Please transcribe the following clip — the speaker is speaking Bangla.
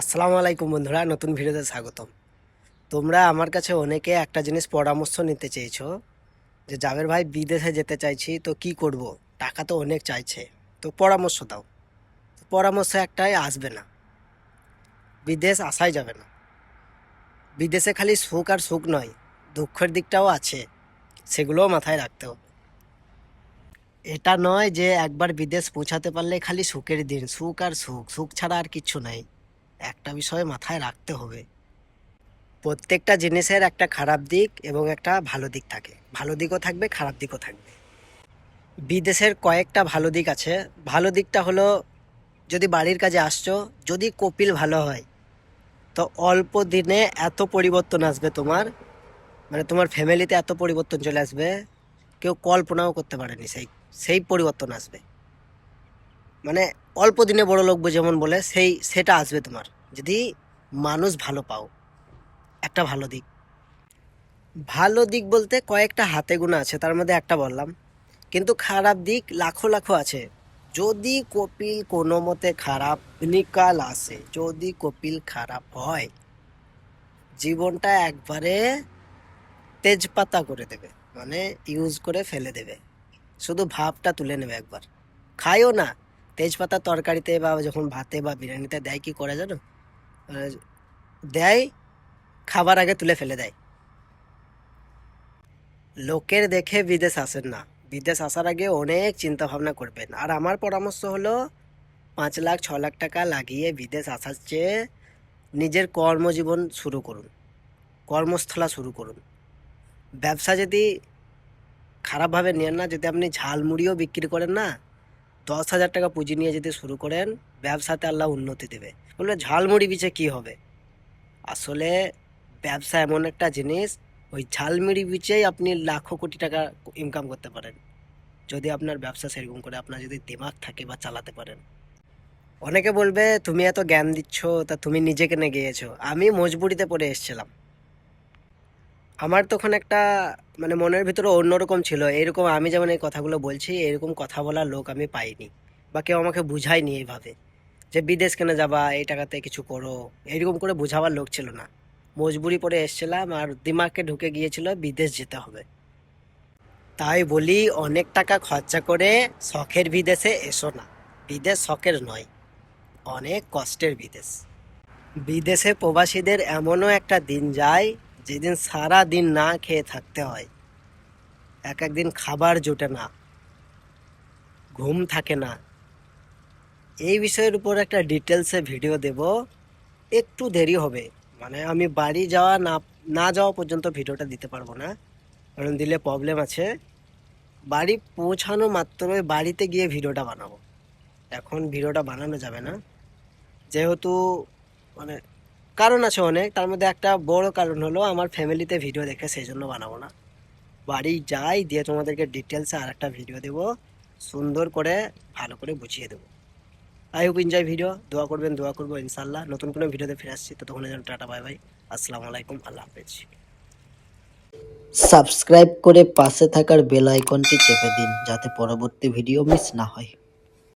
আসসালামু আলাইকুম বন্ধুরা, নতুন ভিডিওতে স্বাগতম। তোমরা আমার কাছে অনেকে একটা জিনিস পরামর্শ নিতে চেয়েছো যে জাবের ভাই বিদেশে যেতে চাইছি, তো কি করব? টাকা তো অনেক চাইছে, তো পরামর্শ দাও। পরামর্শ একটাই, আসবে না। বিদেশ আসাই যাবে না। বিদেশে খালি সুখ আর সুখ নয়, দুঃখের দিকটাও আছে, সেগুলোও মাথায় রাখতে হবে। এটা নয় যে একবার বিদেশ পৌঁছাতে পারলে খালি সুখের দিন, সুখ আর সুখ সুখ ছাড়া আর কিছু নাই। একটা বিষয় মাথায় রাখতে হবে। প্রত্যেকটা জিনিসের একটা খারাপ দিক এবং একটা ভালো দিক থাকে। ভালো দিকও থাকবে, খারাপ দিকও থাকবে। বিদেশের কয়েকটা ভালো দিক আছে। ভালো দিকটা হলো, যদি বাড়ির কাজে আসছো, যদি কপিল ভালো হয়, তো অল্প দিনে এত পরিবর্তন আসবে তোমার। মানে তোমার ফ্যামিলিতে এত পরিবর্তন চলে আসবে। কেউ কল্পনাও করতে পারেনি, সেই সেই পরিবর্তন আসবে। মানে অল্প দিনে বড় লোক যেমন বলে, সেই সেটা আসবে তোমার। যদি মানুষ ভালো পাও, একটা ভালো দিক। ভালো দিক বলতে কয়েকটা হাতে গোনা আছে, তার মধ্যে একটা বললাম। কিন্তু খারাপ দিক লাখো লাখো আছে। যদি কপিল কোনো মতে খারাপ, নিকাল আসে। যদি কপিল খারাপ হয়, জীবনটা একবারে তেজপাতা করে দেবে। মানে ইউজ করে ফেলে দেবে। শুধু ভাবটা তুলে নেবে একবার। খায়ও না। তেজপাতা তরকারিতে বা যখন ভাতে বা বিরিয়ানিতে দেয়, কি করে জানো? দেয়, খাবার আগে তুলে ফেলে দেয়। লোকের দেখে বিদেশ আসেন না। বিদেশ আসার আগে অনেক চিন্তা ভাবনা করবেন। আর আমার পরামর্শ হলো, পাঁচ লাখ, ছ লাখ টাকা লাগিয়ে বিদেশ আসার চেয়ে নিজের কর্মজীবন শুরু করুন। কর্মস্থলা শুরু করুন। ব্যবসা যদি খারাপভাবে নেন না, যদি আপনি ঝালমুড়িও বিক্রি করেন না দশ হাজার টাকা পুঁজি নিয়ে যদি শুরু করেন, ব্যবসাতে আল্লাহ উন্নতি দেবে। বলবে, ঝালমুড়ি বিচে কি হবে? আসলে ব্যবসা এমন একটা জিনিস, ওই ঝালমুড়ি বিচেই আপনি লাখো কোটি টাকা ইনকাম করতে পারেন। যদি আপনার ব্যবসা সেরকম করে, আপনার যদি দিমাগ থাকে বা চালাতে পারেন। অনেকে বলবে, তুমি এত জ্ঞান দিচ্ছ, তা তুমি নিজেকে কেনে গিয়েছো। আমি মজবুরিতে পড়ে এসেছিলাম। আমার তখন একটা মানে মনের ভিতরে অন্যরকম ছিল। এরকম আমি যেমন এই কথাগুলো বলছি, এরকম কথা বলার লোক আমি পাইনি বা কেউ আমাকে বুঝায়নি এইভাবে যে বিদেশ কেন যাবা, এই টাকাতে কিছু করো। এরকম করে বোঝাবার লোক ছিল না। মজবুরি পরে এসেছিলাম আর দিমাগকে ঢুকে গিয়েছিল বিদেশ যেতে হবে। তাই বলি, অনেক টাকা খরচা করে শখের বিদেশে এসো না। বিদেশ শখের নয়, অনেক কষ্টের বিদেশ। বিদেশে প্রবাসীদের এমনও একটা দিন যায় যেদিন সারা দিন না খেয়ে থাকতে হয়, এক একদিন খাবার জোটে না, ঘুম থাকে না। এই বিষয়ের উপর একটা ডিটেলসে ভিডিও দেব, একটু দেরি হবে। মানে আমি বাড়ি যাওয়া না না যাওয়া পর্যন্ত ভিডিওটা দিতে পারব না, কারণ দিলে প্রবলেম আছে। বাড়ি পৌঁছানো মাত্রই বাড়িতে গিয়ে ভিডিওটা বানাবো। এখন ভিডিওটা বানানো যাবে না। যেহেতু মানে কারণ আছে অনেক, তার মধ্যে একটা বড় কারণ হলো আমার ফ্যামিলিতে ভিডিও দেখে সেই জন্য বানাবো না। বাড়ি যাই, দিয়ে তোমাদেরকে ডিটেলসে আর একটা ভিডিও দেবো, সুন্দর করে, ভালো করে বুঝিয়ে দেবো। আই হোপ এনজয় ভিডিও দোয়া করবেন, দোয়া করব ইনশাল্লাহ নতুন কোনো ভিডিওতে ফিরে আসছি তো তখন যেন টাটা বাই বাই আসসালামু আলাইকুম, আল্লাহ হাফেজ। সাবস্ক্রাইব করে পাশে থাকার বেল আইকনটি চেপে দিন, যাতে পরবর্তী ভিডিও মিস না হয়।